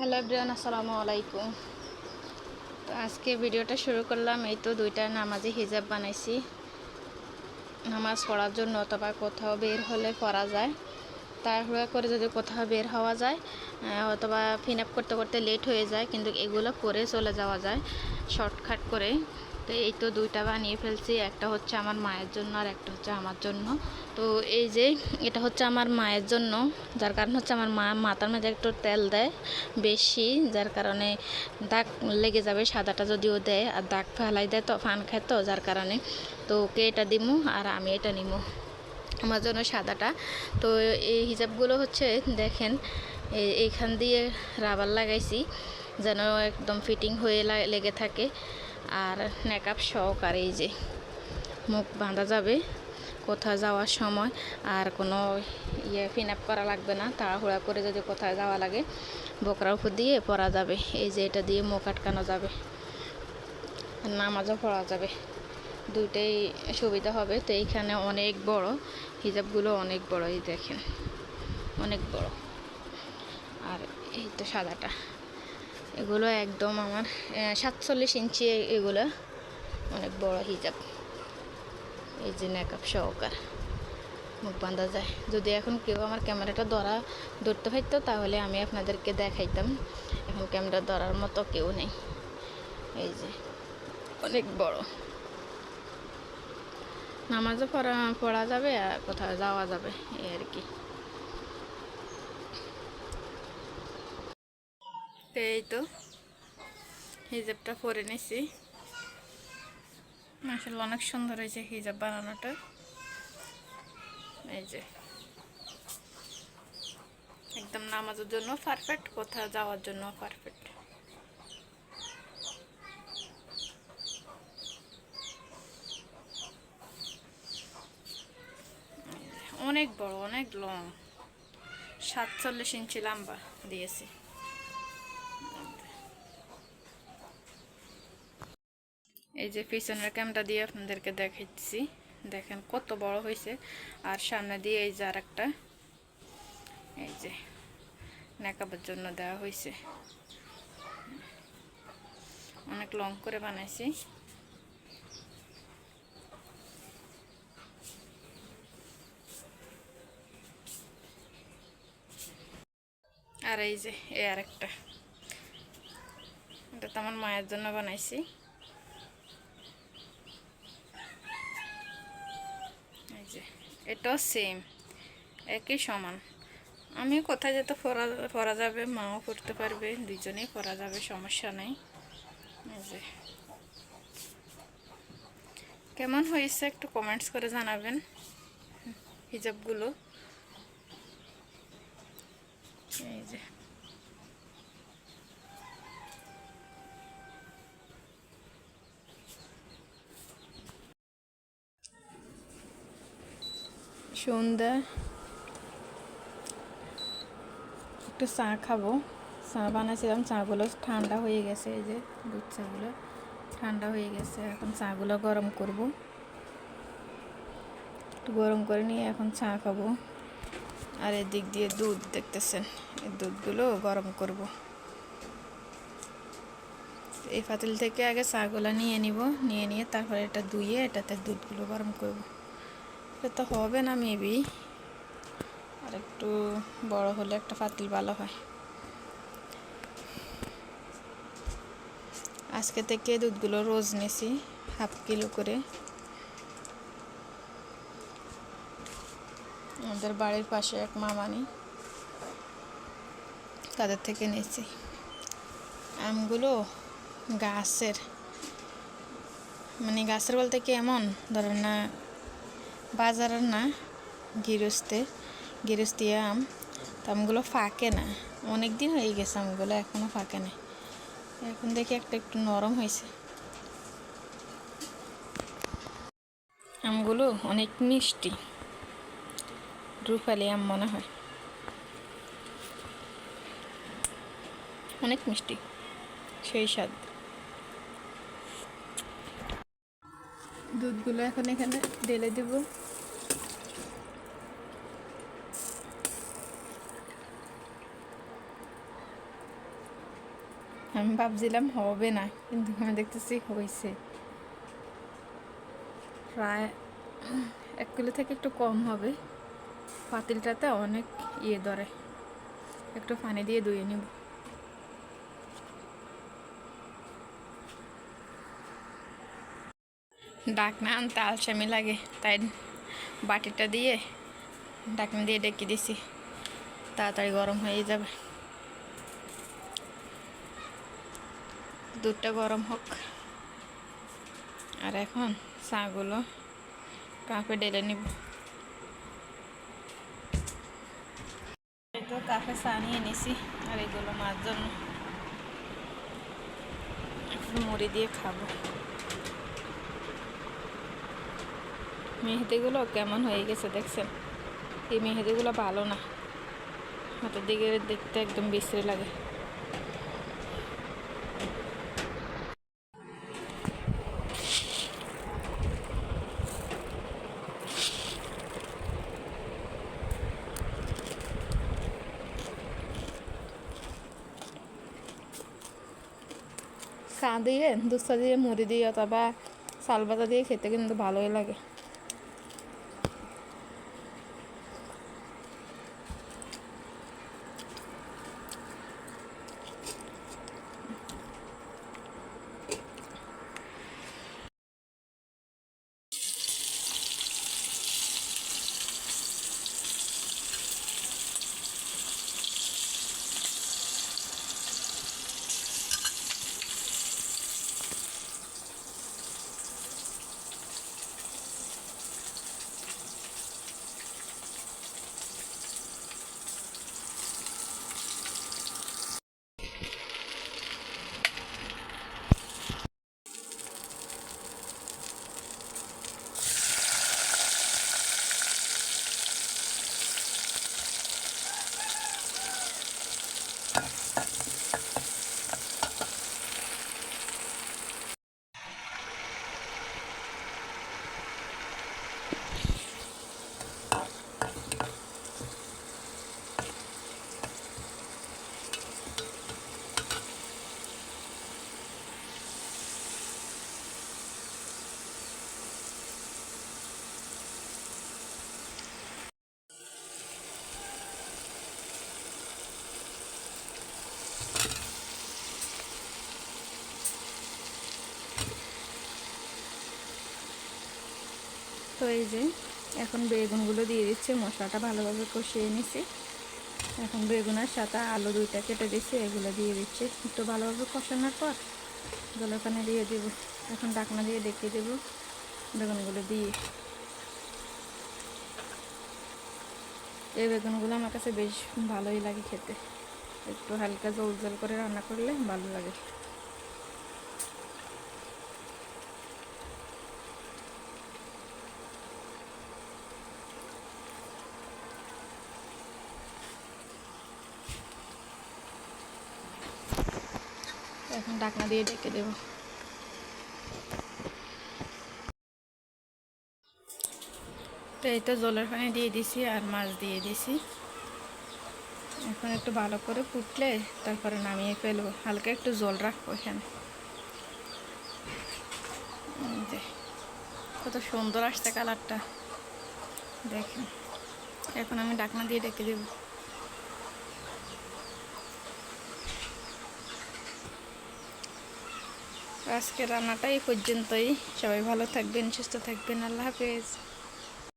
Hello everyone, আসসালামু আলাইকুম। তো আজকে ভিডিওটা শুরু করলাম, এই তো দুইটা নামাজি হিজাব বানাইছি। নামাজ পড়ার জন্য অথবা কোথাও বের হলে পড়া যায়। তাড়াহুড়া করে যদি কোথাও বের হওয়া যায় অথবা ফিন আপ করতে করতে লেট হয়ে যায়, কিন্তু এগুলো করে চলে যাওয়া যায়, শর্টকাট করে তো এই তো দুইটা বানিয়ে ফেলছি, একটা হচ্ছে আমার মায়ের জন্য আর একটা হচ্ছে আমার জন্য। তো এই যে এটা হচ্ছে আমার মায়ের জন্য, যার কারণ হচ্ছে আমার মা মাথার মধ্যে একটু তেল দেয় বেশি, যার কারণে দাগ লেগে যাবে, সাদাটা যদিও দেয় আর দাগ ফেলাই দেয় তো, ফান খায় তো, যার কারণে। তো ওকে এটা দিমু আর আমি এটা নিমু, আমার জন্য সাদাটা। তো এই হিজাবগুলো হচ্ছে দেখেন এই- এইখান দিয়ে রাবার লাগাইছি, যেন একদম ফিটিং হয়ে লেগে থাকে। আর নেকআপ সহকারে এই যে মুখ বাঁধা যাবে কোথাও যাওয়ার সময় আর কোনো ইয়ে ফিন আপ করা লাগবে না, তাড়াহুড়া করে যদি কোথাও যাওয়া লাগে, বকরার উপর দিয়ে পরা যাবে, এই যে এটা দিয়ে মুখ আটকানো যাবে, আর নামাজও পড়া যাবে। দুইটাই সুবিধা হবে, তো এইখানে অনেক বড়, হিজাবগুলো অনেক বড়, এই দেখেন, অনেক বড়। আর এই তো সাদাটা। এগুলো একদম আমার সাতচল্লিশ ইঞ্চি এগুলো, অনেক বড় হিজাব। এই যে মেকআপ সহকার। মুখ বাঁধা যায়। যদি এখন কেউ আমার ক্যামেরাটা ধরা, ধরতে পারতো, তাহলে আমি আপনাদেরকে দেখাইতাম। এখন ক্যামেরা ধরার মতো কেউ নেই। এই যে, অনেক বড়। নামাজও পড়া পড়া যাবে আর কোথাও যাওয়া যাবে, এই আর কি। তো এই তো, হিজাবটা পরে নিছি। আসলে অনেক সুন্দর হয়েছে হিজাব বানানোটা। এই যে। একদম নামাজের জন্য পারফেক্ট কোথাও যাওয়ার জন্য পারফেক্ট অনেক বড়, অনেক লং সাতচল্লিশ ইঞ্চি লম্বা দিয়েছি। এই যে পিছনের ক্যামটা দিয়ে আপনাদেরকে দেখাচ্ছি। দেখেন কত বড় হয়েছে। আর সামনে দিয়ে এই যে আর একটা এই যে মেকআপের জন্য দেওয়া হয়েছে। অনেক লং করে বানাইছি। আর এই যে, এই আরেকটা। এটা তো আমার মায়ের জন্য বানাইছি এই যে এটাও সেম একই সমান। আমি কোথায় যেতে পরা পরা যাবে? মাও করতে পারবে, দুজনেই করা যাবে, সমস্যা নেই। যে। কেমন হয়েছে একটু কমেন্টস করে জানাবেন, হিজাবগুলো। এই যে। সন্ধ্যা একটু চা খাব। চা বানাইছিলাম, চাগুলো ঠান্ডা হয়ে গেছে, এই যে দুধ চাগুলো ঠান্ডা হয়ে গেছে, এখন চাগুলো গরম করব। একটু গরম করে নিয়ে এখন চা খাব। আর এদিক দিয়ে দুধ দেখতেছেন, এই দুধগুলো গরম করব। এই পাতিল থেকে আগে চাগুলো নিয়ে নিব, নিয়ে নিয়ে তারপরে এটা ধুয়ে এটাতে দুধগুলো গরম করব। এটা তো হবে না মেবি আর একটু বড় হলে একটা পাতিল ভালো হয়। আজকে থেকে দুধগুলো রোজ নিছি, হাফ কিলো করে। আমাদের বাড়ির পাশে এক মামানি, তাদের থেকে নিয়েছি আমগুলো গাছের মানে গাছের বলতে কি এমন ধরেন না বাজারের না, গৃহস্থী আম, তো আমগুলো ফাঁকে না। অনেক দিন হয়ে গেছে আমগুলো এখনও ফাঁকে না। এখন দেখি একটা একটু নরম হয়েছে। আমগুলো অনেক মিষ্টি। রুফালি আম মনে হয়। অনেক মিষ্টি। সেই স্বাদ। দুধগুলো এখন এখানে ঢেলে দেব। আমি ভাবছিলাম হবে না, কিন্তু আমি দেখতেছি হয়েছে। প্রায় এক কিলো থেকে একটু কম হবে। পাতিলটাতে অনেক ইয়ে ধরে। একটু পানি দিয়ে ধুয়ে নিব। ডাকনা আনতে আলসামি লাগে, তাই বাটিটা দিয়ে ডাকনা দিয়ে ডেকে দিছি। তাড়াতাড়ি গরম হয়ে যাবে। দুধটা গরম হোক। আর এখন চাগুলো কাপে ঢেলে নিব। তো কাপে চা নিয়ে নিছি, আর এগুলো মার জন্য। মুড়ি দিয়ে খাব। মেহেদিগুলো কেমন হয়ে গেছে দেখছেন? এই মেহেদিগুলো ভালো না। হাতের দিকে দেখতে একদম বিশ্রী লাগে। চা দিয়ে দুধ দিয়ে মুড়ি দিয়ে অথবা ভাজা দিয়ে খেতে কিন্তু ভালোই লাগে। তো এই যে এখন বেগুনগুলো দিয়ে দিচ্ছি, মশলাটা ভালোভাবে কষিয়ে নিছি। এখন বেগুনের সাথে আলু দুইটা কেটে দিচ্ছি এগুলো দিয়ে দিচ্ছি। একটু ভালোভাবে কষানোর পর এগুলো ওখানে দিয়ে দেবো। এখন ডাকনা দিয়ে ডেকে দেবো বেগুনগুলো দিয়ে। এই বেগুনগুলো আমার কাছে বেশ ভালোই লাগে খেতে। একটু হালকা জল জল করে রান্না করলে ভালো লাগে। এখন ডাকনা দিয়ে ডেকে দেব। এই তো জলের পানি দিয়ে দিছি আর মাছ দিয়ে দিছি। এখন একটু ভালো করে ফুটলে তারপরে নামিয়ে ফেলব। হালকা একটু জল রাখব এখানে। কত সুন্দর আসছে কালারটা। দেখেন, এখন আমি ডাকনা দিয়ে ডেকে দেবো। আজকে রান্নাটাই পর্যন্তই। সবাই ভালো থাকবেন সুস্থ থাকবেন। আল্লাহ হাফেজ।